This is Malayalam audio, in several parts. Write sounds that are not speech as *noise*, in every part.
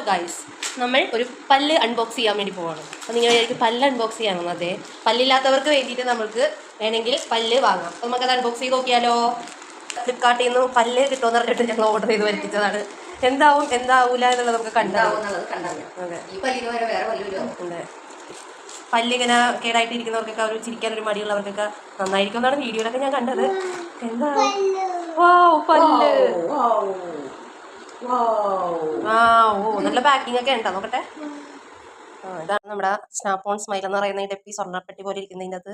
ഹലോ ഗൈസ് നമ്മൾ ഒരു പല്ല് അൺബോക്സ് ചെയ്യാൻ വേണ്ടി പോവാണ്. അപ്പോൾ നിങ്ങൾ വിചാരിക്കും പല്ല് അൺബോക്സ് ചെയ്യാമെന്ന് അതെ. പല്ലില്ലാത്തവർക്ക് വേണ്ടിയിട്ട് നമുക്ക് വേണമെങ്കിൽ പല്ല് വാങ്ങാം. അപ്പോൾ നമുക്കത് അൺബോക്സ് ചെയ്ത് നോക്കിയാലോ? ഫ്ലിപ്കാർട്ടിൽ നിന്ന് പല്ല് കിട്ടുമെന്ന് പറഞ്ഞിട്ട് ഞങ്ങൾ ഓർഡർ ചെയ്ത് വരുത്തിച്ചതാണ്. എന്താവും? എന്താവൂല എന്നുള്ളത് നമുക്ക് കണ്ടാവും അതെ. പല്ലിങ്ങനെ കേടായിട്ട് ഇരിക്കുന്നവർക്കൊക്കെ ഒരു ചിരിക്കാൻ ഒരു മടിയുള്ളവർക്കൊക്കെ നന്നായിരിക്കും എന്നാണ് വീഡിയോയിലൊക്കെ ഞാൻ കണ്ടത്. എന്താ? വാ പല്ല്. നല്ല പാക്കിംഗ് ഒക്കെ ഉണ്ടോ. നോക്കട്ടെ. ഇതാണ് നമ്മുടെ സ്നാപ്പോൺ സ്മൈൽ എന്ന് പറയുന്ന ഈ ഡെപ്പി സ്വർണപ്പെട്ടി പോലെ ഇരിക്കുന്ന അകത്ത്.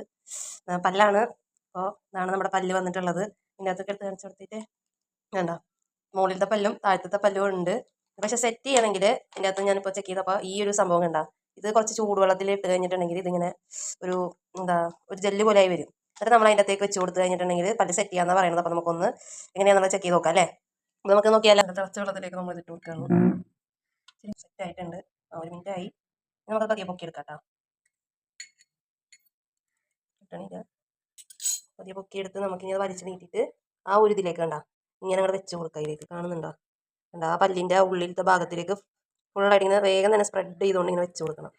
അത് പല്ലാണ്. അപ്പോൾ ഇതാണ് നമ്മുടെ പല്ല് വന്നിട്ടുള്ളത്. ഇതിന്റെ അകത്തൊക്കെ എടുത്ത് കാണിച്ചു കൊടുത്തിട്ട്. വേണ്ട മുകളിലത്തെ പല്ലും താഴത്തെ പല്ലും ഉണ്ട്. പക്ഷെ സെറ്റ് ചെയ്യണമെങ്കിൽ ഇതിന്റെ അകത്ത് ഞാനിപ്പോൾ ചെക്ക് ചെയ്തപ്പോൾ ഈ ഒരു സംഭവം കണ്ട. ഇത് കുറച്ച് ചൂടുവെള്ളത്തിൽ ഇട്ട് കഴിഞ്ഞിട്ടുണ്ടെങ്കിൽ ഇതിങ്ങനെ ഒരു എന്താ ഒരു ജെല്ല് പോലെ ആയി വരും. എന്നിട്ട് നമ്മൾ അതിന്റെ അകത്തേക്ക് വെച്ച് കൊടുത്ത് കഴിഞ്ഞിട്ടുണ്ടെങ്കിൽ പല്ല് സെറ്റ് ചെയ്യാന്നാണ് പറയുന്നത്. അപ്പോൾ നമുക്കൊന്ന് എങ്ങനെയാണെന്നുള്ള ചെക്ക് ചെയ്ത് നോക്കാം അല്ലേ? നമുക്ക് നോക്കിയാലോ? തിളച്ച വെള്ളത്തിലേക്ക് നമ്മൾ ഇതിട്ട് കൊടുക്കുകയാണ് സെറ്റ് ആയിട്ടുണ്ട്. ഒരു മിനിറ്റ് ആയി. നമുക്ക് പതിയെ പൊക്കി എടുക്കാം കേട്ടോ. കിട്ടണില്ല പതിയെ പൊക്കി എടുത്ത് നമുക്കിനി അത് വലിച്ചു നീട്ടിയിട്ട് ആ ഒരു ഇതിലേക്ക് കണ്ട. ഇങ്ങനെ അങ്ങോട്ട് വെച്ച് കൊടുക്കുക ഇതിലേക്ക്. കാണുന്നുണ്ടോ? കണ്ട? ആ പല്ലിന്റെ ഉള്ളിലത്തെ ഭാഗത്തിലേക്ക് ഫുള്ളായിട്ട് ഇങ്ങനെ വേഗം തന്നെ സ്പ്രെഡ് ചെയ്തുകൊണ്ട് ഇങ്ങനെ വെച്ച് കൊടുക്കണം.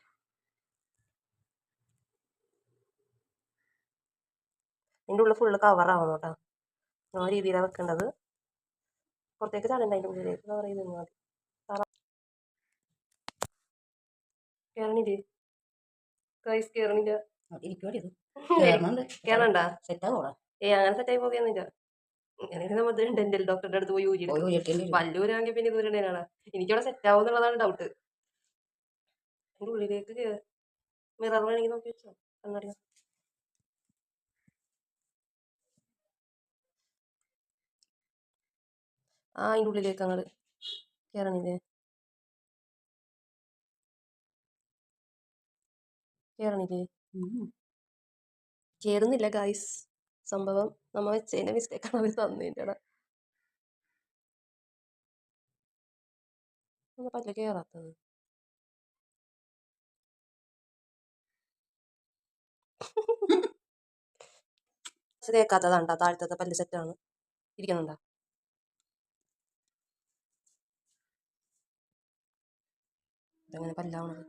ഇതിന്റെ ഉള്ളിൽ ഫുള്ള് കവറാവണം കേട്ടോ. ആ രീതിയിലാണ് വെക്കേണ്ടത്. പുറത്തേക്ക് ചാടണ്ട അതിന്റെ ഉള്ളിലേക്ക് കയറി നിന്നാൽ മതി കയറണില്ലേ കൈസ് കയറണില്ല കേറണ്ട ഏ അങ്ങനെ സെറ്റായി പോകുന്നില്ല അങ്ങനെ നമ്മൾ ഡെന്റൽ ഡോക്ടറുടെ അടുത്ത് പോയി ഊരി ഓരോ ഉരുട്ടിന്റെ പല്ലൂരാണെങ്കിൽ പിന്നെ തന്നെയാണ് എനിക്കവിടെ സെറ്റ് ഡൗട്ട് ഉള്ളിലേക്ക് മിറർ വേണമെങ്കിൽ നോക്കി വെച്ചോ. കണ്ണാടി. ആ അതിന്റെ ഉള്ളിലേക്ക് അങ്ങൾ കയറണില്ലേ കയറണില്ലേ കയറുന്നില്ല ഗായ്സ് സംഭവം നമ്മൾ വെച്ചതിന്റെ മിസ്റ്റേക്കാണ് അവർ തന്നതിന്റെ പറ്റില്ല കയറാത്തത് തേക്കാത്തതാണ്ടാ താഴത്തെ പല്ല് സെറ്റാണ് *laughs* ഇരിക്കുന്നുണ്ടാ? ഇതെങ്ങനെ പല്ലാവണത്.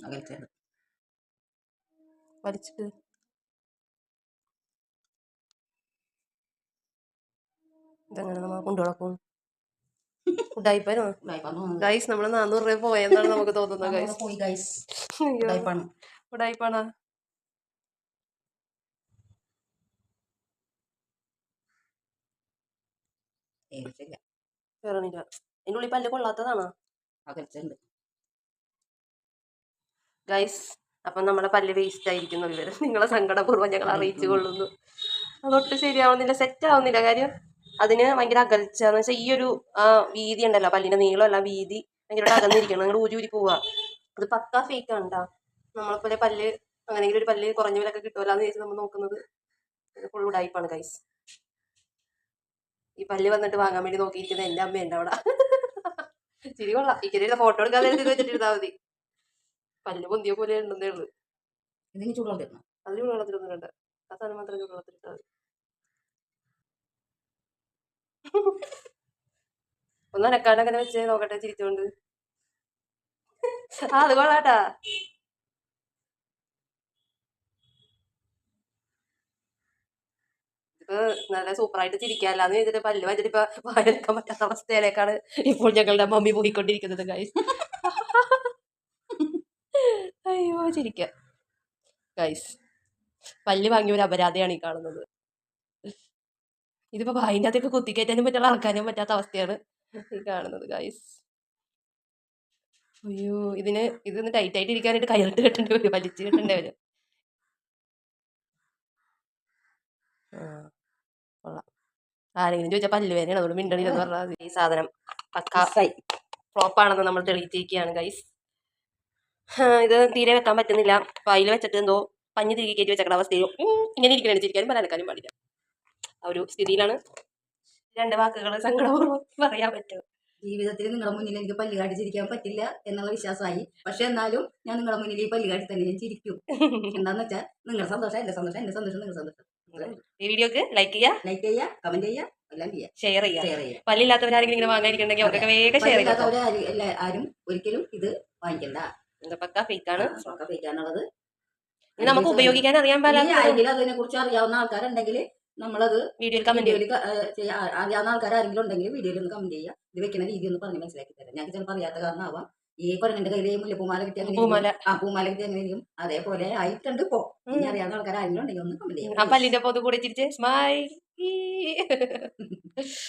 അകലത്തെ വലിച്ചിട്ട്. ഇതെങ്ങനെ നമ്മൾ കൊണ്ടുവളക്കും ഫുഡായിപ്പനോ ഗൈസ് നമ്മൾ നാനൂറ് രൂപ പോയെന്നാണ് നമുക്ക് തോന്നുന്നത് ഗൈസ് ഫുഡായിപ്പാണോ ഏകദേശമില്ല കയറണില്ല അതിന്റെ ഉള്ളിൽ പല്ല് കൊള്ളാത്തതാണോ? അകലത്തുണ്ട് ഗൈസ് അപ്പം നമ്മളെ പല്ല് വേസ്റ്റ് ആയിരിക്കുന്നു വിവരം നിങ്ങളെ സങ്കടപൂർവം ഞങ്ങൾ അറിയിച്ചു കൊള്ളുന്നു. അതൊട്ട് ശരിയാവുന്നില്ല സെറ്റ് ആവുന്നില്ല. കാര്യം അതിന് ഭയങ്കര അകൽച്ച എന്ന് വെച്ചാൽ ഈ ഒരു വീതി ഉണ്ടല്ലോ പല്ലിന്റെ നീളമല്ല വീതി ഭയങ്കര അകന്നിരിക്കണം. നിങ്ങൾ ഊരി ഊരി പോവുക അത് പക്കാ ഫേക്ക് ആണ് ട്ടാ. നമ്മളെപ്പോലെ പല്ല് അങ്ങനെങ്കിലും ഒരു പല്ല് കുറഞ്ഞ വിലൊക്കെ കിട്ടുമല്ലോ എന്ന് ചോദിച്ചാൽ നമ്മൾ നോക്കുന്നത് ഫുൾ ഉടായിപ്പാണ് ഗൈസ് ഈ പല്ല് വന്നിട്ട് വാങ്ങാൻ വേണ്ടി നോക്കിയിരിക്കുന്നത് എന്റെ അമ്മയുണ്ട് അവിടെ. ചിരി കൊള്ളാം. ഇക്കരി ഫോട്ടോ എടുക്കാൻ വെച്ചിട്ട് വെച്ചിട്ടിരുന്നാൽ മതി. പല്ല് പൊന്തിയ പോലെ ഉണ്ടെന്നേ ഉള്ളു. ഇതിന് ചൂടുകൊണ്ടിരുന്നു അത് ചൂടുവെള്ളത്തിലൊന്നും വേണ്ട ആ സാധനം മാത്രം ചൂടുവെള്ളത്തിലിട്ടാൽ മതി. *laughs* ഒന്ന് വെച്ച് നോക്കട്ടെ ചിരിച്ചോണ്ട്. *laughs* ആ അത് കൊള്ളാട്ടാ. ഇപ്പൊ നല്ല സൂപ്പറായിട്ട് ചിരിക്കാല്ലാന്ന് വെച്ചിട്ട് പല്ല് വെച്ചിട്ട് ഇപ്പൊ വായെടുക്കാൻ പറ്റാത്ത അവസ്ഥയിലേക്കാണ് ഇപ്പോൾ ഞങ്ങളുടെ മമ്മി പോയിക്കൊണ്ടിരിക്കുന്നത് ഗൈസ് *laughs* അയ്യോ ചിരിക്കാം. ഗൈസ് പല്ല് വാങ്ങിയ ഒരു അപരാധയാണ് ഈ കാണുന്നത്. ഇതിപ്പോ വായിന്റെ അകത്തേക്ക് കുത്തിക്കയറ്റാനും ആൾക്കാനും പറ്റാത്ത അവസ്ഥയാണ് ഈ കാണുന്നത് ഗൈസ് അയ്യോ ഇതിന് ഇതൊന്ന് ടൈറ്റ് ആയിട്ട് ഇരിക്കാനായിട്ട് കയറിട്ട് കെട്ടേണ്ടി വരും വലിച്ചു കെട്ടേണ്ടി വരും. കൊള്ളാം. ആരെങ്കിലും ചോദിച്ചാൽ പല്ല് വേദനയാണ് അതുകൊണ്ട് മിണ്ടണില്ലെന്ന് പറഞ്ഞാൽ. ഈ സാധനം പക്കാ ഫ്ലോപ്പാണെന്ന് നമ്മൾ തെളിയിച്ചിരിക്കുകയാണ് ഗൈസ് ഇത് തീരെ വെക്കാൻ പറ്റുന്നില്ല. വായിൽ വെച്ചിട്ട് എന്തോ പഞ്ഞു തിരികെ കയറ്റി വെച്ചേക്കണ അവസ്ഥയോ ഇങ്ങനെ ഇരിക്കണം ചിരിക്കാനും പറയാനും പാടില്ല. ആ ഒരു സ്ഥിതിയിലാണ് രണ്ട് വാക്കുകൾ സങ്കടപൂർവം പറയാൻ പറ്റും ജീവിതത്തിൽ നിങ്ങളുടെ മുന്നിൽ എനിക്ക് പല്ല് കാട്ടിച്ചിരിക്കാൻ പറ്റില്ല എന്നുള്ള വിശ്വാസമായി. പക്ഷെ എന്നാലും ഞാൻ നിങ്ങളുടെ മുന്നിൽ ഈ പല്ല് കാട്ടി തന്നെ ഞാൻ ചിരിക്കും. എന്താന്ന് വെച്ചാൽ നിങ്ങളുടെ സന്തോഷം എന്റെ സന്തോഷം എന്റെ സന്തോഷം നിങ്ങളുടെ സന്തോഷം. ഈ വീഡിയോക്ക് ലൈക്ക് ചെയ്യുക ലൈക്ക് ചെയ്യുക കമന്റ് ചെയ്യുക എല്ലാം ചെയ്യാ. ഷെയർ ചെയ്യാ. ഷെയർ ചെയ്യാം. പല്ലില്ലാത്തവരാരെങ്കിലും ഇങ്ങനെ വാങ്ങാതിരിക്കണമെങ്കിൽ അവർക്കൊക്കെ വേഗം ഷെയർ പല്ലില്ലാത്തവരെ ആരും ഒരിക്കലും ഇത് വാങ്ങിക്കണ്ട. പക്ക ഫേക്ക് ആണ്? ഒക്കെ ഫേക്കാണുള്ളത് ഇത് നമുക്ക് ഉപയോഗിക്കാൻ അറിയാൻ പാടില്ല. ആരെങ്കിലും അതിനെ കുറിച്ച് അറിയാവുന്ന ആൾക്കാരുണ്ടെങ്കിൽ നമ്മളത് വീഡിയോയിൽ കമന്റ് അറിയാവുന്ന ആൾക്കാർ ആരെങ്കിലും ഉണ്ടെങ്കിൽ വീഡിയോയിൽ ഒന്ന് കമന്റ് ചെയ്യുക. ഇത് വെക്കുന്ന രീതി ഒന്ന് പറഞ്ഞ് മനസ്സിലാക്കി തരാം. ഞങ്ങൾക്ക് ചിലപ്പോൾ അറിയാത്ത കാരണമാവാം. ഈ കുരങ്ങന്റെ കയ്യിലെ മുല്ലപ്പൂമാല കിട്ടിയ. ആ പൂമാല കിട്ടിയ അങ്ങനെ ഇരിക്കും. അതേപോലെ ആയിട്ടുണ്ട് ഇപ്പോ. ഇനി അറിയാവുന്ന ആൾക്കാർ ആരെങ്കിലും ഉണ്ടെങ്കിൽ ഒന്ന് കമന്റ് ചെയ്യാം. പല്ലിന്റെ പൊതു കൂടെ ചിരിച്ച് സ്മൈ *laughs*